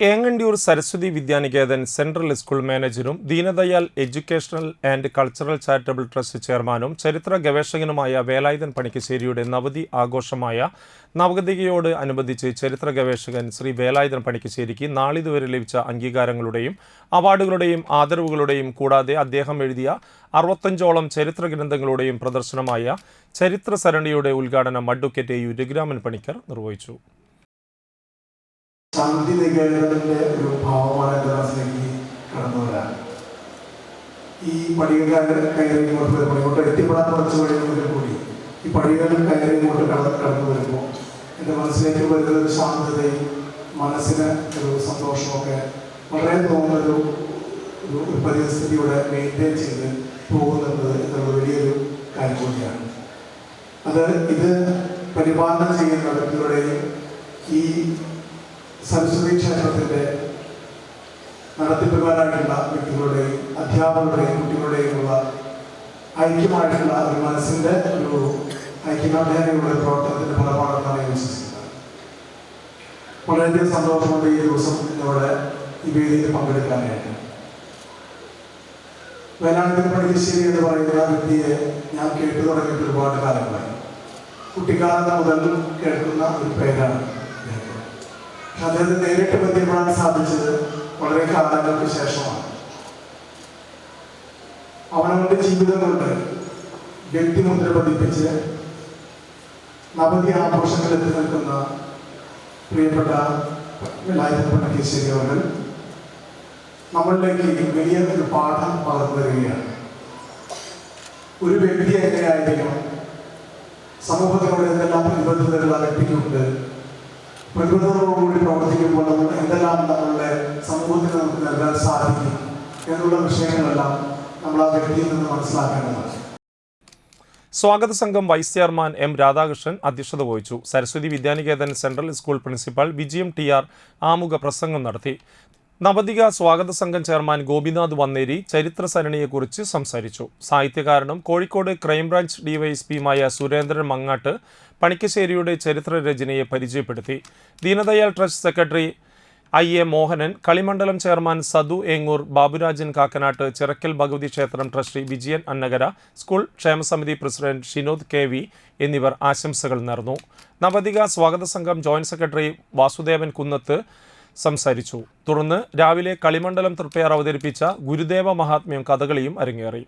Engandiyur Saraswati Vidya Niketan central school മാനേജരും Deendayal educational and cultural charitable trust ചെയർമാനും ചരിത്ര ഗവേഷകനുമായ വേലായുധൻ പണിക്കശ്ശേരിയുടെ നവതി ആഘോഷമായ നവഗതികയോട് അനുബന്ധിച്ച് ചരിത്ര ഗവേഷകൻ ശ്രീ വേലായുധൻ പണിക്കശ്ശേരിക്ക് നാളിതുവരെ ലഭിച്ച അംഗീകാരങ്ങളുടെയും അവാർഡുകളുടെയും ആദരവുകളുടെയും കൂടാതെ അദ്ദേഹം എഴുതിയ അറുപത്തഞ്ചോളം ചരിത്ര ഗ്രന്ഥങ്ങളുടെയും പ്രദർശനമായ ചരിത്ര സരണിയുടെ ഉദ്ഘാടനം അഡ്വക്കേറ്റ് യു രഘുരാമൻ പണിക്കർ നിർവഹിച്ചു. ശാന്തി നികേതത്തിന്റെ ഒരു ഭാവമാണ് എന്റെ കടന്നു വരാൻ ഈ പടികൾ കയറി ഇങ്ങോട്ട് വരുമ്പോൾ ഇങ്ങോട്ട് എത്തിപ്പെടാൻ കുറച്ച് വഴികളിൽ കൂടി. ഈ പടികൾ കയറി ഇങ്ങോട്ട് കട കടന്നു വരുമ്പോൾ എന്റെ മനസ്സിലേക്ക് വരുന്ന ഒരു ശാന്തതയും മനസ്സിന് ഒരു സന്തോഷമൊക്കെ വളരെ തോന്നുന്നൊരു ഒരു പരിസ്ഥിതിയുടെ മെയിന്റെയിൻ ചെയ്ത് പോകുന്നത് എന്നുള്ള വലിയൊരു കാര്യം കൂടിയാണ്. അത് ഇത് പരിപാലനം ചെയ്യുന്ന വ്യക്തികളുടെയും ഈ സരസ്വതി ക്ഷേത്രത്തിന്റെ നടത്തിപ്പുകാരായിട്ടുള്ള വ്യക്തികളുടെയും അധ്യാപകരുടെയും കുട്ടികളുടെയും ഉള്ള ഐക്യമായിട്ടുള്ള ഒരു മനസ്സിന്റെ ഒരു ഐക്യകണ്ഠേനയുള്ള ഒരു പ്രവർത്തനത്തിന്റെ ഫലമാണെന്നാണ് ഞാൻ വിശ്വസിക്കുന്നത് വളരെയധികം സന്തോഷമുണ്ട് ഈ ദിവസം ഇവിടെ ഈ വേദിയിൽ പങ്കെടുക്കാനായിട്ട് വേലായുധൻ പണിശ്ശേരി എന്ന് പറയുന്ന വ്യക്തിയെ ഞാൻ കേട്ടു തുടങ്ങിയിട്ട് ഒരുപാട് കാലങ്ങളായി കുട്ടിക്കാലം മുതൽ കേൾക്കുന്ന ഒരു പേരാണ്. അദ്ദേഹത്തെ നേരിട്ട് ബന്ധപ്പെടാൻ സാധിച്ചത് വളരെ കാലങ്ങൾക്ക് ശേഷമാണ്. അവനവന്റെ ജീവിതം കൊണ്ട് വ്യക്തിമുദ്ര പതിപ്പിച്ച് നവതി ആഘോഷങ്ങളിൽ എത്തി നിൽക്കുന്ന പ്രിയപ്പെട്ട വിലായുധൻ പണിക്കശ്ശേരി അവർ നമ്മളിലേക്ക് വലിയ ഒരു പാഠം പകർന്നു തരികയാണ്. ഒരു വ്യക്തി എങ്ങനെയായിരിക്കണം സമൂഹത്തിനോട് എന്തെല്ലാം പ്രതിബദ്ധതകൾ വ്യക്തിക്കുണ്ട് പ്രതിബദ്ധതയോടുകൂടി പ്രവർത്തിക്കുമ്പോൾ നമ്മൾ എന്തെല്ലാം നമ്മളുടെ സമൂഹത്തിന് നമുക്ക് നൽകാൻ സാധിക്കും എന്നുള്ള വിഷയങ്ങളെല്ലാം നമ്മൾ ആ വ്യക്തിയിൽ നിന്ന് മനസ്സിലാക്കേണ്ടതാണ്. സ്വാഗത സംഘം വൈസ് ചെയർമാൻ എം രാധാകൃഷ്ണൻ അധ്യക്ഷത വഹിച്ചു. Saraswati Vidyanikethan central school principal Vijayam T R ആമുഖ പ്രസംഗം നടത്തി. നവതിക സ്വാഗത സംഘം ചെയർമാൻ ഗോപിനാഥ് വന്നേരി ചരിത്ര സരണിയെക്കുറിച്ച് സംസാരിച്ചു. സാഹിത്യകാരനും കോഴിക്കോട് ക്രൈംബ്രാഞ്ച് ഡിവൈഎസ്പിയുമായ സുരേന്ദ്രൻ മങ്ങാട്ട് പണിക്കശ്ശേരിയുടെ ചരിത്ര രചനയെ പരിചയപ്പെടുത്തി. Deendayal trust secretary I A Mohanan Kalimandalam chairman Sadu Engoor Baburajan Kakkanatt Chirakkal Bhagavathi ക്ഷേത്രം ട്രസ്റ്റി വിജയൻ അന്നഗര സ്കൂൾ ക്ഷേമസമിതി പ്രസിഡന്റ് ഷിനോദ് കെ വി എന്നിവർ ആശംസകൾ നേർന്നു. നവതിക സ്വാഗത സംഘം ജോയിന്റ് സെക്രട്ടറി വാസുദേവൻ കുന്നത്ത് സംസാരിച്ചു. തുടർന്ന് രാവിലെ കളിമണ്ഡലം തൃപ്പയാർ അവതരിപ്പിച്ച ഗുരുദേവ മഹാത്മ്യം കഥകളിയും അരങ്ങേറി.